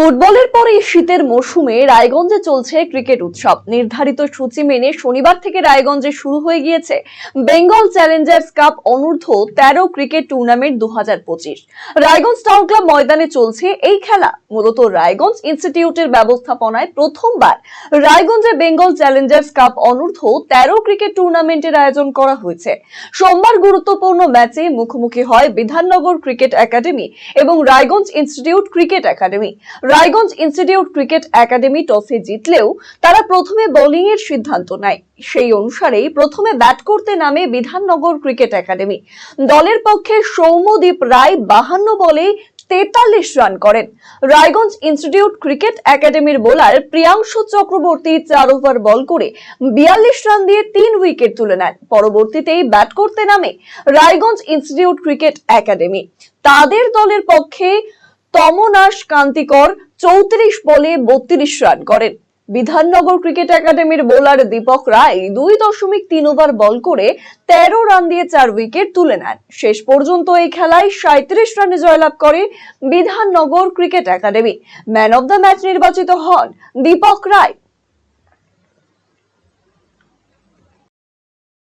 ফুটবলের পরে শীতের মৌসুমে রায়গঞ্জে চলছে ক্রিকেট উৎসব। নির্ধারিত সূচি মেনে শনিবার থেকে রায়গঞ্জে শুরু হয়ে গিয়েছে বেঙ্গল চ্যালেঞ্জার্স কাপ অনূর্ধ্ব তেরো ক্রিকেট টুর্নামেন্ট দু রায়গঞ্জ টাউন ক্লাব ময়দানে চলছে এই খেলা। মূলত রায়গঞ্জ ইনস্টিটিউটের ব্যবস্থাপনায় প্রথমবার রায়গঞ্জে বেঙ্গল চ্যালেঞ্জার্স কাপ অনূর্ধ্ব তেরো ক্রিকেট টুর্নামেন্টের আয়োজন করা হয়েছে। সোমবার গুরুত্বপূর্ণ ম্যাচে মুখোমুখি হয় বিধাননগর ক্রিকেট একাডেমি এবং Raiganj institute cricket academy. Raiganj institute cricket academy টসে জিতলেও তারা প্রথমে বোলিং এর সিদ্ধান্ত নেয়। সেই অনুসারেই প্রথমে ব্যাট করতে নামে বিধাননগর ক্রিকেট একাডেমি দলের পক্ষে সৌম্যদীপ রায় বাহান্ন বলে তেতাল্লিশ রান করেন। রায়গঞ্জ ইনস্টিটিউট ক্রিকেট একাডেমির বোলার প্রিয়াংশু চক্রবর্তী চার ওভার বল করে বিয়াল্লিশ রান দিয়ে তিন উইকেট তুলে নেন। পরবর্তীতেই ব্যাট করতে নামে রায়গঞ্জ ইনস্টিটিউট ক্রিকেট একাডেমি তাদের দলের পক্ষে তমনাশ কান্তিকর চৌত্রিশ বলে বত্রিশ রান করেন। বিধাননগর ক্রিকেট একাডেমির বোলার দীপক রায় দুই দশমিক তিন ওভার বল করে তেরো রান দিয়ে চার উইকেট তুলে নেন। শেষ পর্যন্ত এই খেলায় সাঁত্রিশ রানে জয়লাভ করে Bidhannagar cricket academy. Man of the match নির্বাচিত হন দীপক রায়।